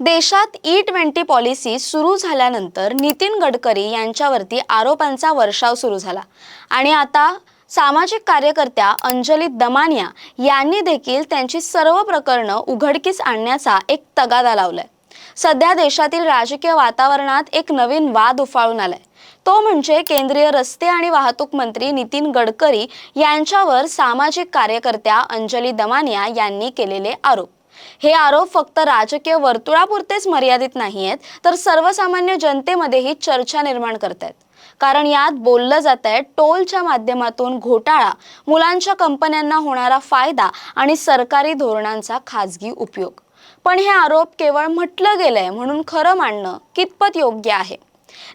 देशात E twenty policy सुरू झाल्यानंतर नितीन गडकरी यांच्यावरती आरोपांचा वर्षाव सुरू झाला. आणि आता सामाजिक कार्यकर्त्या अंजली दमानिया यांनी देखील त्यांची सर्व प्रकरणं उघडकीस आणण्याचा एक तगादा लावलाय. सध्या देशातील राजकीय वातावरणात एक नवीन वाद उफाळून आलाय. तो म्हणजे केंद्रीय रस्ते आणि वाहतूक मंत्री नितीन गडकरी यांच्यावर सामाजिक कार्यकर्त्या अंजली दमानिया यांनी केलेले आरोप. हे आरोप फक्त राजकीय वर्तुळापुरतेच मर्यादित नाही आहेत तर सर्वसामान्य जनतेमध्येही चर्चा निर्माण करत आहेत कारण यात बोललं जात आहे टोलच्या माध्यमातून घोटाळा मुलांच्या कंपन्यांना होणारा फायदा आणि सरकारी धोरणांचा खाजगी उपयोग. पण हे आरोप केवळ म्हटलं गेलंय म्हणून खरं मांडणं कितपत योग्य आहे?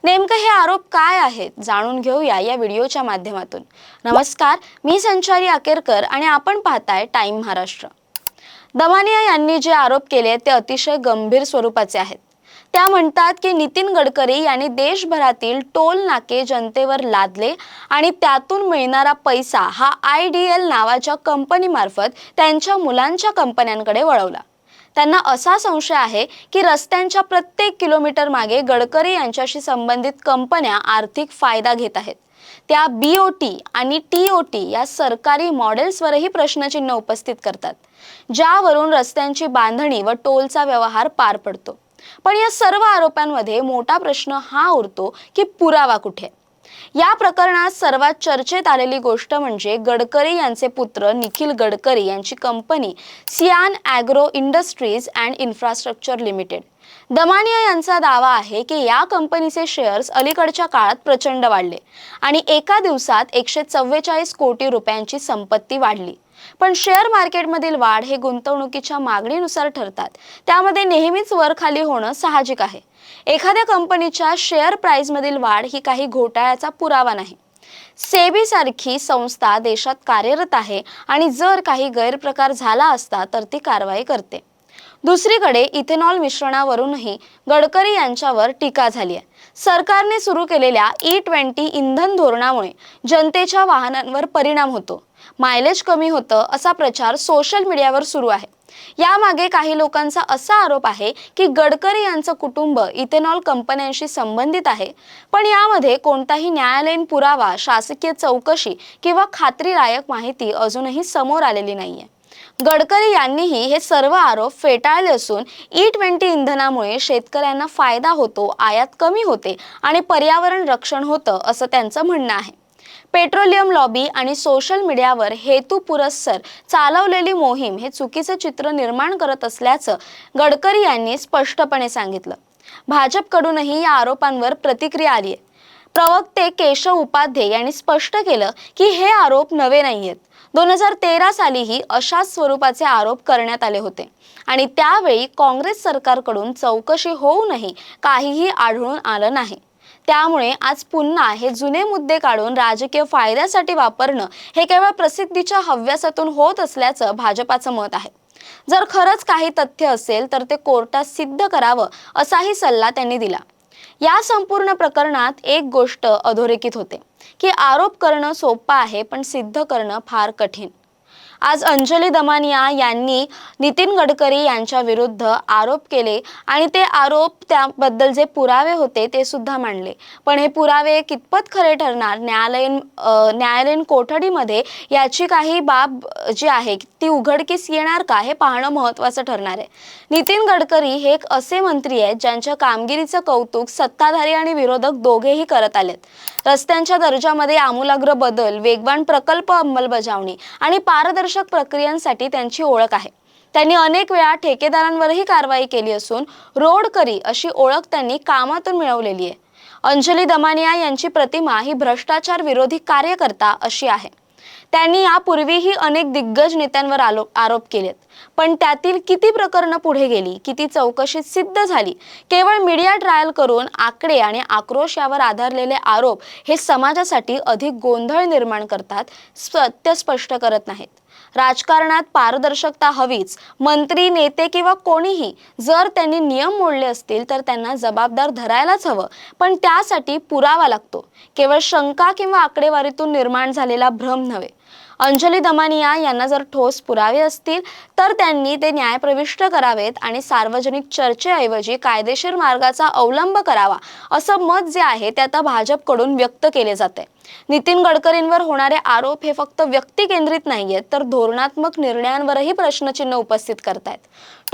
नेमकं हे आरोप काय आहेत जाणून घेऊया या व्हिडिओच्या माध्यमातून. नमस्कार मी संचारी अकेरकर आणि आपण पाहताय टाइम महाराष्ट्र. दमानिया यांनी जे आरोप केले ते अतिशय गंभीर स्वरूपाचे आहेत. त्या म्हणतात की नितीन गडकरी यांनी देशभरातील टोल नाके जनतेवर लादले आणि त्यातून मिळणारा पैसा हा आय डी एल नावाच्या कंपनीमार्फत त्यांच्या मुलांच्या कंपन्यांकडे वळवला. त्यांना असा संशय आहे की रस्त्यांच्या प्रत्येक किलोमीटर मागे गडकरी यांच्याशी संबंधित कंपन्या आर्थिक फायदा घेत आहेत. त्या बी ओ टी आणि टी ओ टी या सरकारी मॉडेल्सवरही प्रश्नचिन्ह उपस्थित करतात ज्यावरून रस्त्यांची बांधणी व टोलचा व्यवहार पार पडतो. पण या सर्व आरोपांमध्ये मोठा प्रश्न हा उरतो की पुरावा कुठे? या प्रकरणात सर्वात चर्चेत आलेली गोष्ट म्हणजे गडकरी यांचे पुत्र निखिल गडकरी यांची company Cian agro industries and infrastructure limited. Damania यांचा दावा आहे की या कंपनीचे शेअर्स अलीकडच्या काळात प्रचंड वाढले आणि एका दिवसात एकशे चव्वेचाळीस कोटी रुपयांची संपत्ती वाढली. पण शेअर मार्केटमधील वाढ हे गुंतवणुकीच्या मागणीनुसार ठरतात. त्यामध्ये नेहमीच वर खाली होणं साहजिक आहे. एखाद्या कंपनीच्या शेअर प्राइसमधील वाढ ही काही घोटाळ्याचा पुरावा नाही. सेबी सारखी संस्था देशात कार्यरत आहे आणि जर काही गैरप्रकार झाला असता तर ती कारवाई करते. दुसरीकडे इथेनॉल मिश्रणावरूनही गडकरी यांच्यावर टीका झाली आहे. सरकारने सुरू केलेल्या ई ट्वेंटी इंधन धोरणामुळे जनतेच्या वाहनांवर परिणाम होतो. मायलेज कमी होतं असा प्रचार सोशल मीडियावर सुरू आहे. यामागे काही लोकांचा असा आरोप आहे की गडकरी यांचं कुटुंब इथेनॉल कंपन्यांशी संबंधित आहे. पण यामध्ये कोणताही न्यायालयीन पुरावा शासकीय चौकशी किंवा खात्रीलायक माहिती अजूनही समोर आलेली नाहीये. गडकरी यांनीही हे सर्व आरोप फेटाळले असून e ई ट्वेंटी इंधनामुळे शेतकऱ्यांना फायदा होतो आयात कमी होते आणि पर्यावरण रक्षण होतं असं त्यांचं म्हणणं आहे. पेट्रोलियम लॉबी आणि सोशल मीडियावर हेतुपुरस्सर चालवलेली मोहीम हे चुकीचं चित्र निर्माण करत असल्याचं गडकरी यांनी स्पष्टपणे सांगितलं. भाजपकडूनही या आरोपांवर प्रतिक्रिया आली आहे. प्रवक्ते केशव उपाध्ये यांनी स्पष्ट केलं की हे आरोप नवे नाहीयेत. दोन हजार तेरा सालीही अशाच स्वरूपाचे आरोप करण्यात आले होते आणि त्यावेळी काँग्रेस सरकारकडून चौकशी होऊनही काहीही आढळून आलं नाही. त्यामुळे आज पुन्हा हे जुने मुद्दे काढून राजकीय फायद्यासाठी वापरणं हे केवळ प्रसिद्धीच्या हव्यासातून होत असल्याचं भाजपाचं मत आहे. जर खरंच काही तथ्य असेल तर ते कोर्टात सिद्ध करावं असाही सल्ला त्यांनी दिला. या संपूर्ण प्रकरणात एक गोष्ट अधोरेखित होते की आरोप करणं सोपं आहे पण सिद्ध करणं फार कठीण. आज अंजली दमानिया यांनी नितीन गडकरी यांच्या विरुद्ध आरोप केले आणि ते आरोप त्याबद्दल जे पुरावे होते ते सुद्धा मांडले. पण हे पुरावे कितपत खरे ठरणार? न्यायालयीन न्यायालयीन कोठडीमध्ये याची काही बाब जी आहे ती उघडकीस येणार का? हे पाहणं महत्त्वाचं ठरणार आहे. नितीन गडकरी हे एक असे मंत्री आहेत ज्यांच्या कामगिरीचं कौतुक सत्ताधारी आणि विरोधक दोघेही करत आलेत. रस्त्यांच्या दर्जामध्ये आमूलाग्र बदल वेगवान प्रकल्प अंमलबजावणी आणि पारदर्शक प्रक्रियांसाठी त्यांची ओळख आहे. त्यांनी अनेक वेळा ठेकेदारांवरही कारवाई केली असून रोडकरी अशी ओळख त्यांनी कामातून मिळवलेली आहे. अंजली दमानिया यांची प्रतिमा ही भ्रष्टाचार विरोधी कार्यकर्ता अशी आहे. त्यांनी यापूर्वीही अनेक दिग्गज नेत्यांवर आलो आरोप केलेत. पण त्यातील किती प्रकरणं पुढे गेली किती चौकशी सिद्ध झाली केवळ मीडिया ट्रायल करून आकडे आणि आक्रोश यावर आधारलेले आरोप हे समाजासाठी अधिक गोंधळ निर्माण करतात सत्य स्पष्ट करत नाहीत. राजकारणात पारदर्शकता हवीच. मंत्री नेते किंवा कोणीही जर त्यांनी नियम मोडले असतील तर त्यांना जबाबदार धरायलाच हवं. पण त्यासाठी पुरावा लागतो. केवळ शंका किंवा आकडेवारीतून निर्माण झालेला भ्रम नव्हे. अंजली दमानिया यांना जर ठोस पुरावे असतील तर त्यांनी ते न्यायप्रविष्ट करावेत आणि सार्वजनिक चर्चेऐवजी कायदेशीर मार्गाचा अवलंब करावा असं मत जे आहे ते आता भाजपकडून व्यक्त केले जाते. नितीन गडकरींवर होणारे आरोप हे फक्त व्यक्ती केंद्रित नाहीयेत तर धोरणात्मक निर्णयांवरही प्रश्नचिन्ह उपस्थित करतायत.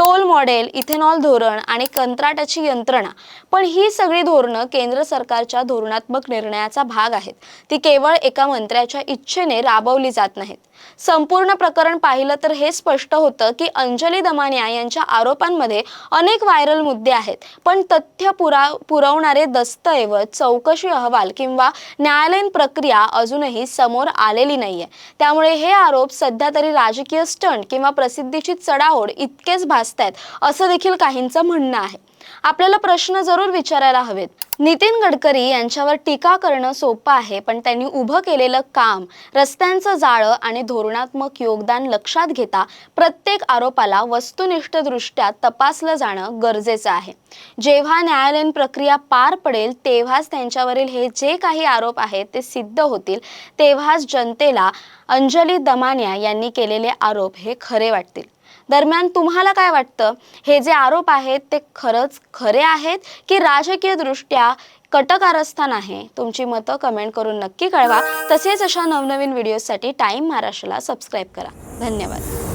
टोल मॉडेल इथेनॉल धोरण आणि कंत्राटाची यंत्रणा पण ही सगळी धोरणं केंद्र सरकारच्या धोरणात्मक निर्णयाचा भाग आहेत. ती केवळ एका मंत्र्याच्या इच्छेने राबवली जात नाहीत. संपूर्ण प्रकरण पाहिलं तर हे स्पष्ट होतं की अंजली दमानिया यांच्या आरोपांमध्ये अनेक व्हायरल मुद्दे आहेत पण तथ्य पुरा पुरवणारे दस्तऐवज चौकशी अहवाल किंवा न्यायालयीन प्रक्रिया अजूनही समोर आलेली नाहीये. त्यामुळे हे आरोप सध्या तरी राजकीय स्टंट किंवा प्रसिद्धीची चढाओढ इतकेच भास भासतायत असं देखील काहींचं म्हणणं आहे. आपल्याला प्रश्न जरूर विचारायला हवेत. नितीन गडकरी यांच्यावर टीका करणं सोपं आहे पण त्यांनी उभं केलेलं काम रस्त्यांचं जाळं आणि धोरणात्मक योगदान लक्षात घेता प्रत्येक आरोपाला वस्तुनिष्ठदृष्ट्या तपासलं जाणं गरजेचं आहे. जेव्हा न्यायालयीन प्रक्रिया पार पडेल तेव्हाच त्यांच्यावरील हे जे काही आरोप आहेत ते सिद्ध होतील. तेव्हाच जनतेला अंजली दमानिया यांनी केलेले आरोप हे खरे वाटतील. दरम्यान तुम्हाला काय वाटतं? हे जे आरोप आहेत ते खरंच खरे आहेत की राजकीय दृष्ट्या कटकारस्थान आहे? तुमची मतं कमेंट करून नक्की कळवा. तसेच अशा नवनवीन व्हिडिओसाठी टाईम महाराष्ट्राला सबस्क्राईब करा. धन्यवाद.